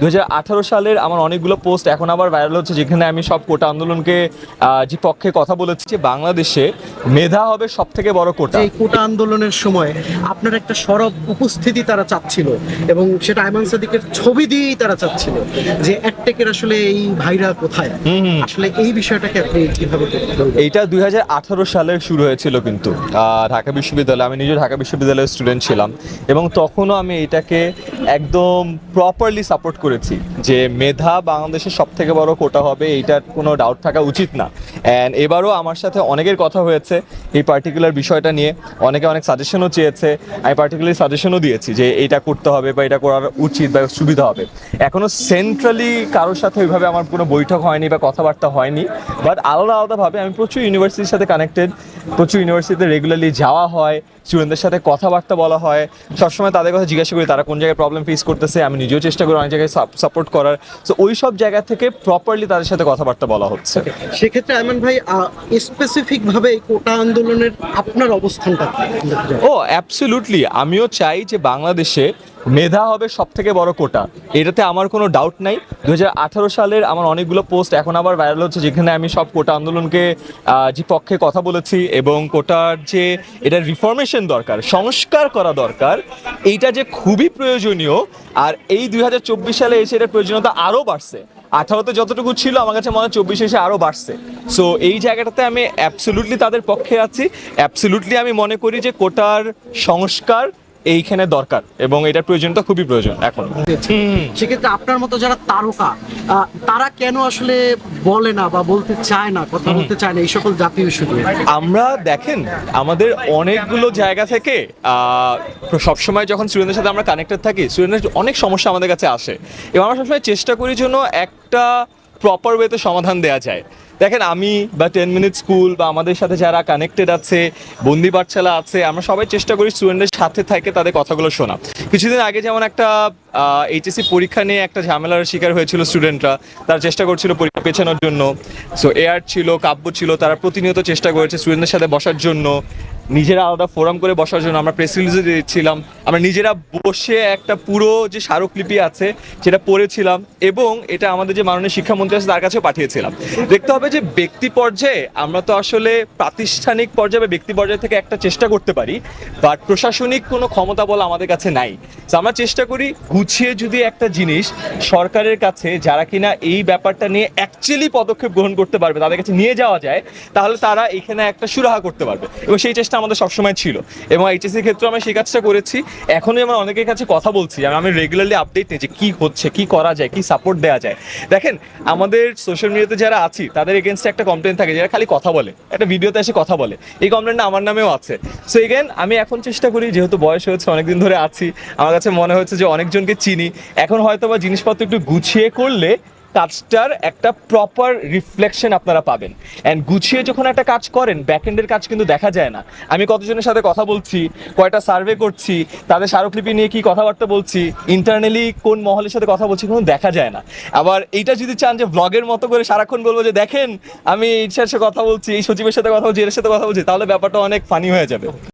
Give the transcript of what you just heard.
দুই হাজার আঠারো সালের আমার অনেকগুলো পোস্ট এখন আবার ভাইরাল হচ্ছে যেখানে আমি সব কোটা আন্দোলনকে যে পক্ষে কথা বলেছি যে বাংলাদেশে মেধা হবে সব থেকে বড় কোটা। এই কোটা আন্দোলনের সময় আপনার একটা সরব উপস্থিতি তারা চাচ্ছিল এবং সেটা আইমান সাদিকের ছবি দিয়েই তারা চাচ্ছিল যে অ্যাডটেকের আসলে এই ভাইরা কোথায়? আসলে এই বিষয়টাকে আপনি কীভাবে? এইটা দুই হাজার আঠারো সালে শুরু হয়েছিল কিন্তু ঢাকা বিশ্ববিদ্যালয়ে। আমি নিজে ঢাকা বিশ্ববিদ্যালয়ের স্টুডেন্ট ছিলাম এবং তখনও আমি এটাকে একদম প্রপারলি সাপোর্ট করেছি যে মেধা বাংলাদেশের সব থেকে বড় কোটা হবে, এইটার কোনো ডাউট থাকা উচিত না। অ্যান্ড এবারও আমার সাথে অনেকের কথা হয়েছে এই পার্টিকুলার বিষয়টা নিয়ে। অনেকে অনেক সাজেশনও চেয়েছে, আমি পার্টিকুলার সাজেশনও দিয়েছি যে এটা করতে হবে বা এটা করার উচিত বা সুবিধা হবে। এখনও সেন্ট্রালি কারোর সাথে ওইভাবে আমার কোনো বৈঠক হয়নি বা কথাবার্তা হয়নি বাট আলাদা আলাদাভাবে আমি প্রচুর ইউনিভার্সিটির সাথে কানেক্টেড প্রচুর ইউনিভার্সিটিতে রেগুলারলি যাওয়া হয় স্টুডেন্টদের সাথে কথাবার্তা বলা হয়। সবসময় তাদের কথা জিজ্ঞাসা করি তারা কোন জায়গায় প্রবলেম ফেস করতেছে? আমি নিজেও চেষ্টা করি অনেক জায়গায় সাপোর্ট করার। তো ওই সব জায়গা থেকে প্রপারলি তাদের সাথে কথাবার্তা বলা হচ্ছে। সেক্ষেত্রে আইমান ভাই স্পেসিফিকভাবে এই কোটা আন্দোলনের আপনার অবস্থানটা ও অ্যাবসলিউটলি আমিও চাই যে বাংলাদেশে মেধা হবে সব থেকে বড় কোটা। এটাতে আমার কোনো ডাউট নাই। দু হাজার আঠারো সালের আমার অনেকগুলো পোস্ট এখন আবার ভাইরাল হচ্ছে, যেখানে আমি সব কোটা আন্দোলনকে যে পক্ষে কথা বলেছি এবং কোটার যে এটার রিফরমেশন দরকার, সংস্কার করা দরকার, এইটা যে খুবই প্রয়োজনীয়। আর এই দুই হাজার চব্বিশ সালে এসে এটার প্রয়োজনীয়তা আরও বাড়ছে। আঠারোতে যতটুকু ছিল, আমার কাছে মনে হয় চব্বিশে এসে আরও বাড়ছে। সো এই জায়গাটাতে আমি অ্যাবসলুটলি তাদের পক্ষে আছি। অ্যাবসলুটলি আমি মনে করি যে কোটার সংস্কার এইখানে দরকার এবং এটার প্রয়োজনীয়তা খুবই প্রয়োজন এখন। সেক্ষেত্রে আপনার মতো যারা তারকা আহ, তারা কেন আসলে বলে না বা বলতে চায় না কথা বলতে চায় না এই সকল জাতীয় ইস্যু আমরা দেখেন আমাদের অনেকগুলো জায়গা থেকে আহ, সবসময় যখন স্টুডেন্টদের সাথে আমরা কানেক্টেড থাকি স্টুডেন্টের অনেক সমস্যা আমাদের কাছে আসে। এবং আমরা সবসময় চেষ্টা করি জন্য একটা প্রপার ওয়েতে সমাধান দেওয়া যায়। দেখেন আমি বা টেন মিনিট স্কুল বা আমাদের সাথে যারা কানেক্টেড আছে, বন্দি পাঠশালা আছে, আমরা সবাই চেষ্টা করি স্টুডেন্টদের সাথে থাকে তাদের কথাগুলো শোনা। কিছুদিন আগে যেমন একটা এইচএসসি পরীক্ষা নিয়ে একটা ঝামেলার শিকার হয়েছিল স্টুডেন্টরা তারা চেষ্টা করছিল পরীক্ষা পেছানোর জন্য। সো এয়ার ছিল, কাব্য ছিল, তারা প্রতিনিয়ত চেষ্টা করেছে স্টুডেন্টদের সাথে বসার জন্য। নিজেরা আলাদা ফোরাম করে বসার জন্য আমরা প্রেস রিলিজে দিয়েছিলাম। আমরা নিজেরা বসে একটা পুরো যে স্মারকলিপি আছে সেটা পড়েছিলাম এবং এটা আমাদের যে মাননীয় শিক্ষামন্ত্রী আছে তার কাছেও পাঠিয়েছিলাম। দেখতে হবে যে ব্যক্তি পর্যায়ে আমরা তো আসলে প্রাতিষ্ঠানিক পর্যায়ে বা ব্যক্তি পর্যায় থেকে একটা চেষ্টা করতে পারি বাট প্রশাসনিক কোনো ক্ষমতা বলা আমাদের কাছে নাই। তো আমরা চেষ্টা করি গুছিয়ে যদি একটা জিনিস সরকারের কাছে যারা কিনা এই ব্যাপারটা নিয়ে অ্যাকচুয়ালি পদক্ষেপ গ্রহণ করতে পারবে, তাদের কাছে নিয়ে যাওয়া যায়, তাহলে তারা এখানে একটা সুরাহা করতে পারবে। এবং সেই চেষ্টা আমাদের সবসময় ছিল। এবং এইচএসির ক্ষেত্রে আমি সেই কাজটা করেছি। এখনই আমার অনেকের কাছে কথা বলছি। আর আমি রেগুলারলি আপডেট যে কী হচ্ছে, কি করা যায়, কি সাপোর্ট দেওয়া যায়। দেখেন, আমাদের সোশ্যাল মিডিয়াতে যারা আছি, তাদের এগেনস্টে একটা কমপ্লেন থাকে যারা খালি কথা বলে। একটা ভিডিওতে এসে কথা বলে। এই কমপ্লেনটা আমার নামেও আছে। সো এগেন আমি এখন চেষ্টা করি, যেহেতু বয়স হয়েছে, অনেকদিন ধরে আছি, আমার কাছে মনে হচ্ছে যে অনেকজনকে চিনি। এখন হয়তো বা জিনিসপত্র একটু গুছিয়ে করলে কাজটার একটা প্রপার রিফ্লেকশন আপনারা পাবেন। অ্যান্ড গুছিয়ে যখন একটা কাজ করেন ব্যাকএন্ডের কাজ কিন্তু দেখা যায় না। আমি কতজনের সাথে কথা বলছি, কয়টা সার্ভে করছি, তাদের স্মারকলিপি নিয়ে কি কথাবার্তা বলছি ইন্টারনালি কোন মহলের সাথে কথা বলছি কোনো দেখা যায় না। আবার এইটা যদি চান যে ব্লগের মতো করে সারাক্ষণ বলব যে, দেখেন, আমি এই সাথে কথা বলছি, এই সচিবের সাথে কথা বলছি, এর সাথে কথা বলছি, তাহলে ব্যাপারটা অনেক ফানি হয়ে যাবে।